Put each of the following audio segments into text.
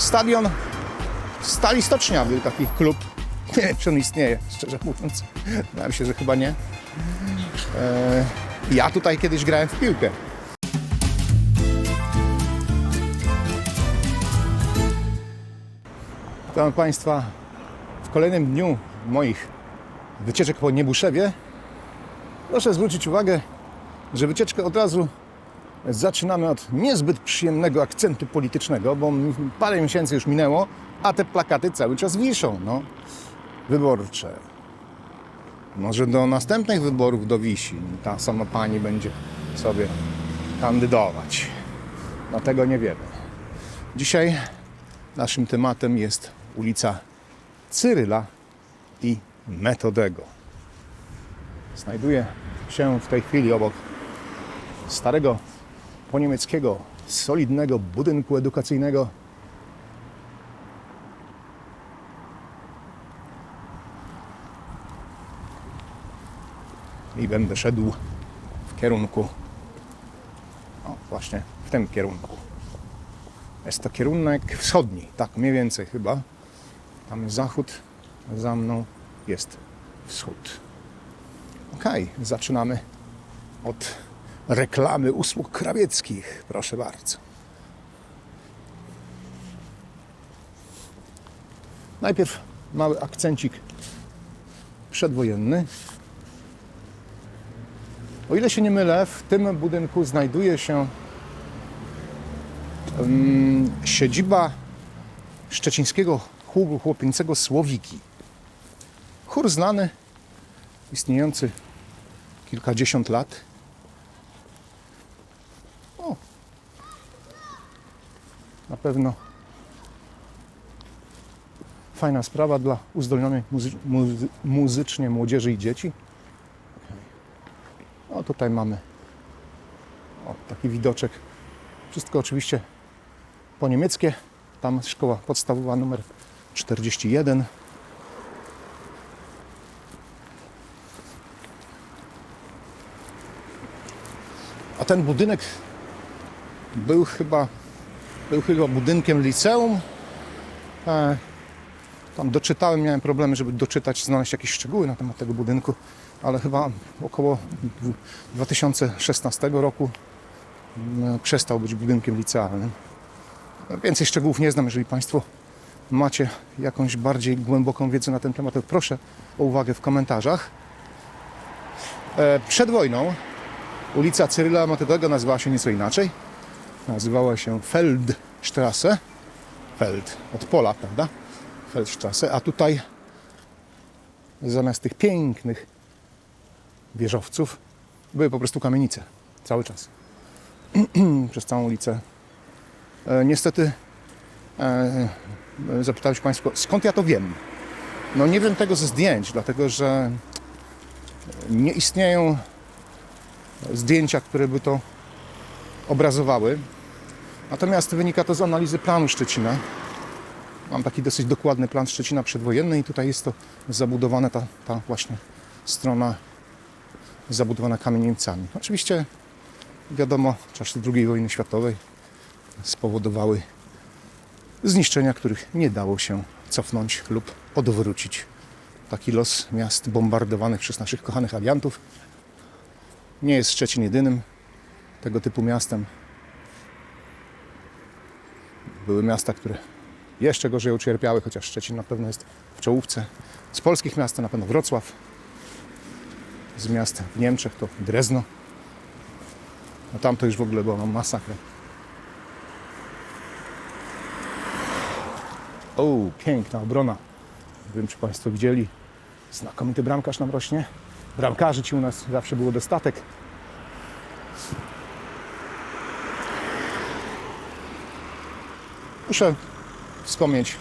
Stadion Stali Stocznia był taki klub. Nie wiem, czy on istnieje, szczerze mówiąc. Wydaje się, że chyba nie. E, ja tutaj kiedyś grałem w piłkę. Witam Państwa w kolejnym dniu moich wycieczek po Niebuszewie. Proszę zwrócić uwagę, że wycieczkę od razu zaczynamy od niezbyt przyjemnego akcentu politycznego, bo parę miesięcy już minęło, a te plakaty cały czas wiszą. No. Wyborcze. Może do następnych wyborów dowisi. Ta sama pani będzie sobie kandydować. No tego nie wiemy. Dzisiaj naszym tematem jest ulica Cyryla i Metodego. Znajduję się w tej chwili obok starego po niemieckiego solidnego budynku edukacyjnego. I będę szedł w kierunku, o właśnie w tym kierunku. Jest to kierunek wschodni, tak mniej więcej chyba. Tam jest zachód, za mną jest wschód. Okej, zaczynamy od reklamy usług krawieckich. Proszę bardzo. Najpierw mały akcencik przedwojenny. O ile się nie mylę, w tym budynku znajduje się um, siedziba szczecińskiego chóru chłopięcego Słowiki. Chór znany, istniejący kilkadziesiąt lat. O, na pewno fajna sprawa dla uzdolnionej muzy- muzy- muzycznie młodzieży i dzieci. O, tutaj mamy o, taki widoczek. Wszystko oczywiście po niemieckie. Tam szkoła podstawowa numer 41. A ten budynek był chyba, był chyba budynkiem liceum. E, tam doczytałem, miałem problemy, żeby doczytać, znaleźć jakieś szczegóły na temat tego budynku, ale chyba około dwu- 2016 roku mm, przestał być budynkiem licealnym. No, Więcej szczegółów nie znam, jeżeli Państwo macie jakąś bardziej głęboką wiedzę na ten temat, to proszę o uwagę w komentarzach. E, Przed wojną ulica Cyryla Metodego nazywała się nieco inaczej. Nazywała się Feldstrasse. Feld od pola, prawda? Feldstrasse. A tutaj zamiast tych pięknych wieżowców były po prostu kamienice. Cały czas. Przez całą ulicę. E, niestety e, zapytałeś Państwo, skąd ja to wiem? No nie wiem tego ze zdjęć, dlatego że nie istnieją zdjęcia, które by to obrazowały. Natomiast wynika to z analizy planu Szczecina. Mam taki dosyć dokładny plan Szczecina przedwojenny i tutaj jest to zabudowane, ta, ta właśnie strona zabudowana kamienicami. Oczywiście wiadomo, czasy II wojny światowej spowodowały zniszczenia, których nie dało się cofnąć lub odwrócić. Taki los miast bombardowanych przez naszych kochanych aliantów. Nie jest Szczecin jedynym tego typu miastem. Były miasta, które jeszcze gorzej ucierpiały, chociaż Szczecin na pewno jest w czołówce. Z polskich miast to na pewno Wrocław. Z miast w Niemczech to Drezno. No tam to już w ogóle była masakra. O, piękna obrona. Nie wiem, czy Państwo widzieli. Znakomity bramkarz nam rośnie. Bramkarzy ci u nas zawsze było dostatek. Muszę wspomnieć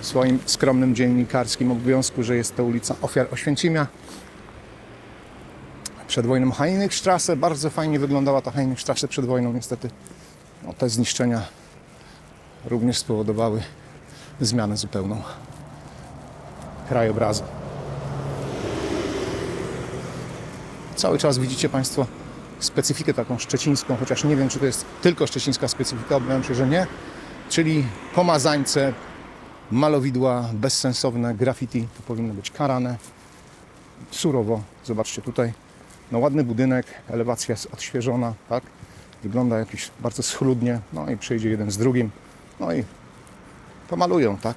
w swoim skromnym dziennikarskim obowiązku, że jest to ulica Ofiar Oświęcimia. Przed wojną Heinrichstrasse. Bardzo fajnie wyglądała ta Heinrichstrasse przed wojną. Niestety no, te zniszczenia również spowodowały zmianę zupełną krajobrazu. Cały czas widzicie Państwo specyfikę taką szczecińską, chociaż nie wiem, czy to jest tylko szczecińska specyfika, obawiam się, że nie. Czyli pomazańce, malowidła bezsensowne, graffiti, to powinno być karane surowo. Zobaczcie tutaj, no ładny budynek, elewacja jest odświeżona, tak? Wygląda jakiś bardzo schludnie, no i przejdzie jeden z drugim, no i pomalują, tak?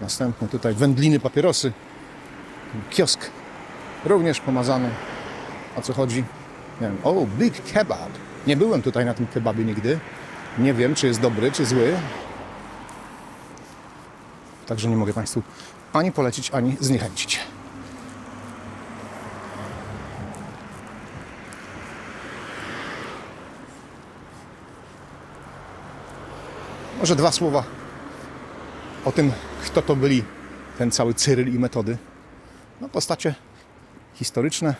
Następny tutaj wędliny, papierosy, kiosk również pomazany. O co chodzi? Nie wiem. O, Big Kebab. Nie byłem tutaj na tym kebabie nigdy. Nie wiem, czy jest dobry, czy zły. Także nie mogę Państwu ani polecić, ani zniechęcić. Może dwa słowa o tym, kto to byli ten cały Cyryl i metody. No, postacie historyczne,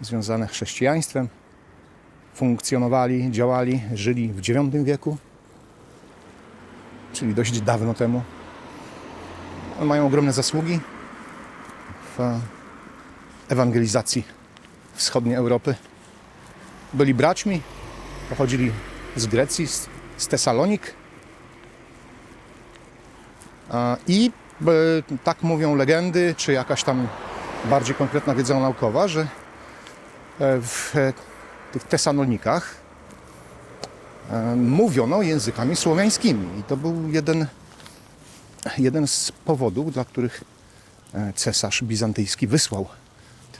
związane z chrześcijaństwem. Funkcjonowali, działali, żyli w IX wieku, czyli dość dawno temu. Mają ogromne zasługi w ewangelizacji wschodniej Europy. Byli braćmi, pochodzili z Grecji, z, Tesalonik. I tak mówią legendy, czy jakaś tam bardziej konkretna wiedza naukowa, że e, w tych Tesalonikach e, mówiono językami słowiańskimi. I to był jeden, jeden z powodów, dla których e, cesarz bizantyjski wysłał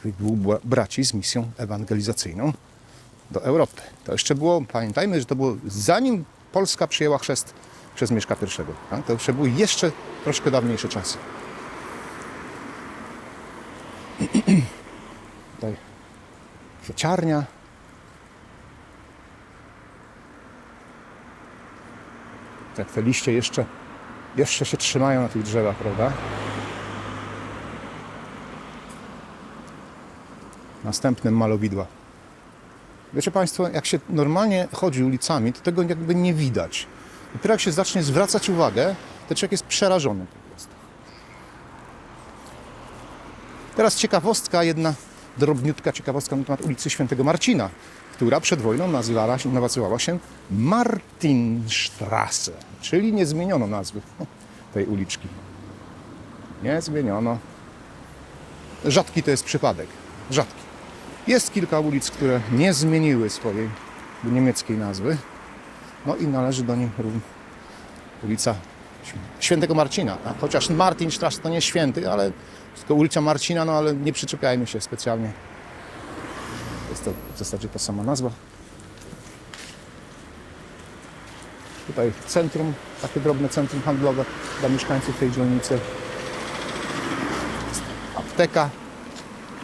tych dwóch bra- braci z misją ewangelizacyjną do Europy. To jeszcze było, pamiętajmy, że to było zanim Polska przyjęła chrzest przez Mieszka I. Tak? To jeszcze były jeszcze troszkę dawniejsze czasy. Tutaj kwieciarnia. Tak, te liście jeszcze, jeszcze się trzymają na tych drzewach, prawda? Następne malowidła. Wiecie Państwo, jak się normalnie chodzi ulicami, to tego jakby nie widać. Dopiero jak się zacznie zwracać uwagę, to człowiek jest przerażony po prostu. Teraz ciekawostka, jedna drobniutka ciekawostka na temat ulicy Świętego Marcina, która przed wojną nazywała nazywała się Martinstrasse, czyli nie zmieniono nazwy tej uliczki. Nie zmieniono. Rzadki to jest przypadek. Rzadki. Jest kilka ulic, które nie zmieniły swojej niemieckiej nazwy. No i należy do nich ulica Świętego Marcina. Tak? Chociaż Martinstrasse to nie święty, ale tylko ulica Marcina, no ale nie przyczepiajmy się specjalnie. Jest to w zasadzie ta sama nazwa. Tutaj centrum, takie drobne centrum handlowe dla mieszkańców tej dzielnicy. Jest apteka.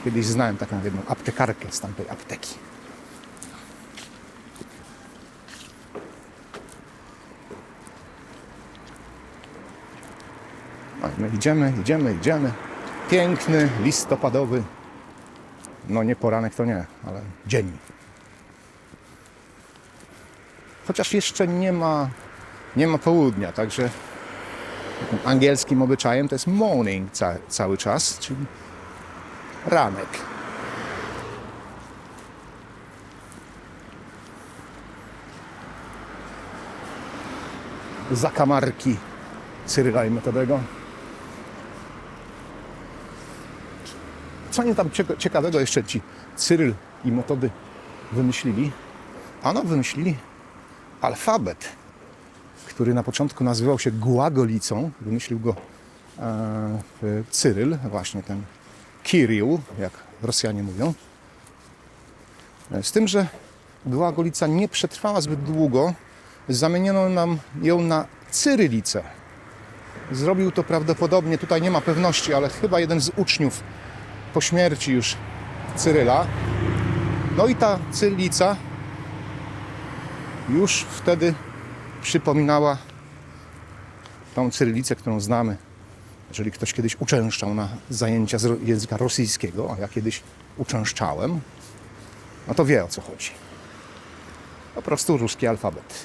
Kiedyś znałem taką jedną aptekarkę z tamtej apteki. Idziemy, idziemy, idziemy. Piękny, listopadowy, no nie poranek to nie, ale dzień. Chociaż jeszcze nie ma, nie ma południa, także angielskim obyczajem to jest morning ca, cały czas, czyli ranek. Zakamarki Cyryla i Metodego. Co oni tam cieka- ciekawego jeszcze ci Cyryl i Metody wymyślili? Ano wymyślili alfabet, który na początku nazywał się guagolicą. Wymyślił go e, Cyryl, właśnie ten Kirill, jak Rosjanie mówią. Z tym, że guagolica nie przetrwała zbyt długo, zamieniono nam ją na cyrylicę. Zrobił to prawdopodobnie, tutaj nie ma pewności, ale chyba jeden z uczniów po śmierci już Cyryla. No i ta cyrylica już wtedy przypominała tą cyrylicę, którą znamy. Jeżeli ktoś kiedyś uczęszczał na zajęcia z języka rosyjskiego, a ja kiedyś uczęszczałem, no to wie o co chodzi. Po prostu ruski alfabet.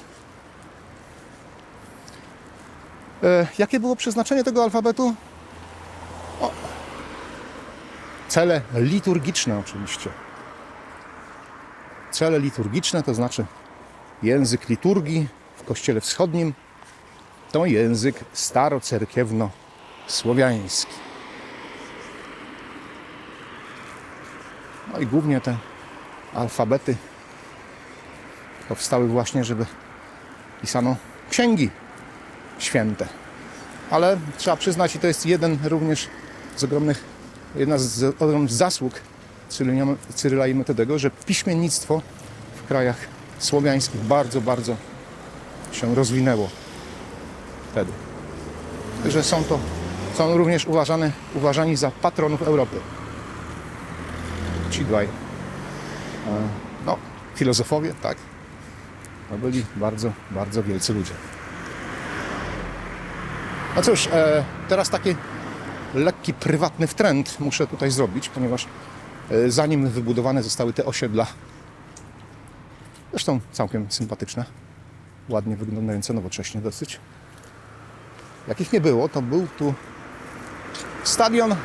E, jakie było przeznaczenie tego alfabetu? O, cele liturgiczne oczywiście. Cele liturgiczne to znaczy język liturgii, w kościele wschodnim to język starocerkiewno-słowiański. No i głównie te alfabety powstały właśnie, żeby pisano księgi święte. Ale trzeba przyznać, i to jest jeden również z ogromnych, jedna z zasług Cyryla i Metodego, że piśmiennictwo w krajach słowiańskich bardzo, bardzo się rozwinęło wtedy. Że są to, są również uważane, uważani za patronów Europy. Ci dwaj. E, No, filozofowie, tak. To byli bardzo, bardzo wielcy ludzie. No cóż, e, teraz taki lekki, prywatny trend muszę tutaj zrobić, ponieważ e, zanim wybudowane zostały te osiedla, zresztą całkiem sympatyczne, ładnie wyglądające, nowocześnie dosyć. Jakich nie było, to był tu stadion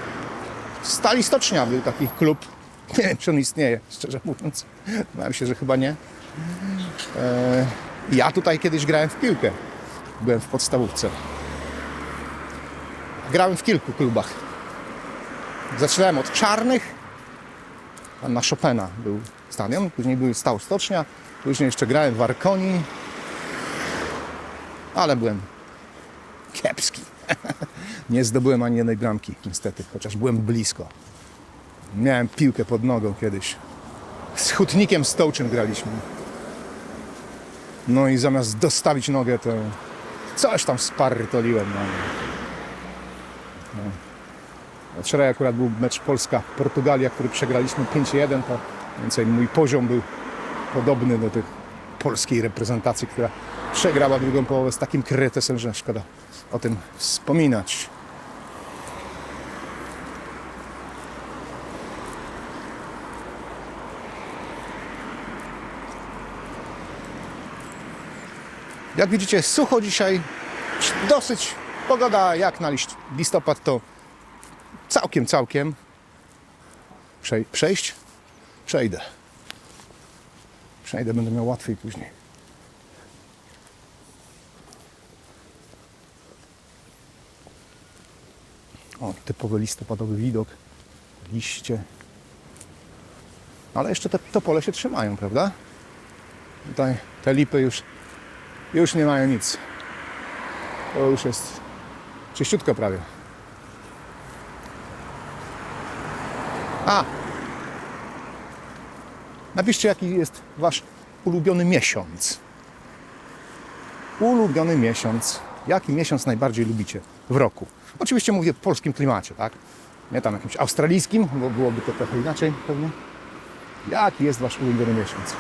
Stali Stocznia, był taki klub. Nie wiem, czy on istnieje, szczerze mówiąc. Wydaje się, że chyba nie. E, ja tutaj kiedyś grałem w piłkę. Byłem w podstawówce. Grałem w kilku klubach. Zaczynałem od czarnych. Tam na Chopina był stadion, później był stał stocznia, później jeszcze grałem w Arkonii. Ale byłem kiepski. Nie zdobyłem ani jednej bramki, niestety, chociaż byłem blisko. Miałem piłkę pod nogą kiedyś. Z hutnikiem stołczym graliśmy. No i zamiast dostawić nogę, to coś tam spartoliłem. No. No. Wczoraj akurat był mecz Polska-Portugalia, który przegraliśmy 5-1, to więcej mój poziom był podobny do tych polskiej reprezentacji, która przegrała drugą połowę z takim krytesem, że szkoda o tym wspominać. Jak widzicie, sucho dzisiaj, dosyć pogoda jak na liść- listopad to całkiem, całkiem. Przej- przejść? Przejdę. Przejdę, będę miał łatwiej później. O, typowy listopadowy widok. Liście. Ale jeszcze te topole się trzymają, prawda? Tutaj te lipy już, już nie mają nic. To już jest czyściutko prawie. A! Napiszcie, jaki jest wasz ulubiony miesiąc. Ulubiony miesiąc. Jaki miesiąc najbardziej lubicie w roku? Oczywiście mówię w polskim klimacie, tak? Nie tam jakimś australijskim, bo byłoby to trochę inaczej pewnie. Jaki jest wasz ulubiony miesiąc?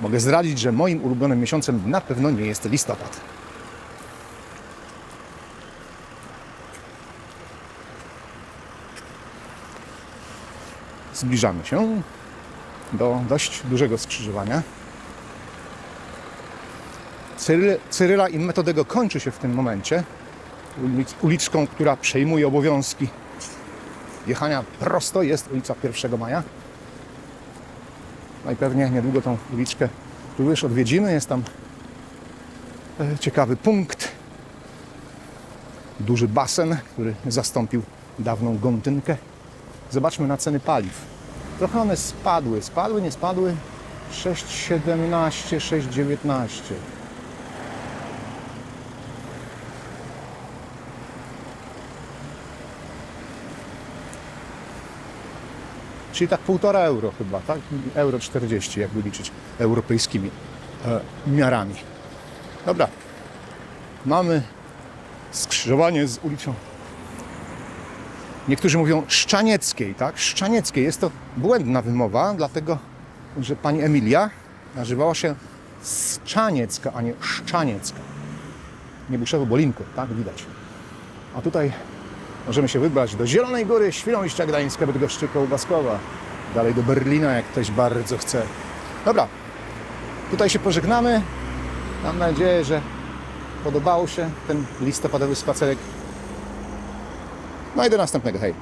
Mogę zdradzić, że moim ulubionym miesiącem na pewno nie jest listopad. Zbliżamy się do dość dużego skrzyżowania. Cyryl, Cyryla i Metodego kończy się w tym momencie ulic, uliczką, która przejmuje obowiązki jechania prosto jest ulica 1 Maja. No i pewnie niedługo tą uliczkę również odwiedzimy. Jest tam e, ciekawy punkt. Duży basen, który zastąpił dawną gontynkę. Zobaczmy na ceny paliw. Trochę one spadły. Spadły, nie spadły? 6,17, 6,19. Czyli tak półtora euro chyba, tak? Euro 40, jakby liczyć europejskimi e, miarami. Dobra. Mamy skrzyżowanie z ulicą. Niektórzy mówią Szczanieckiej, tak? Szczanieckiej. Jest to błędna wymowa, dlatego że pani Emilia nazywała się Szczaniecka, a nie Szczaniecka. Nie Buszewo Bolinko, tak? Widać. A tutaj Możemy się wybrać do Zielonej Góry, Świnoujścia Gdańska, Bydgoszczy, Kołbaskowa. Dalej do Berlina, jak ktoś bardzo chce. Dobra, tutaj się pożegnamy. Mam nadzieję, że podobał się ten listopadowy spacerek. No i do następnego. Hej!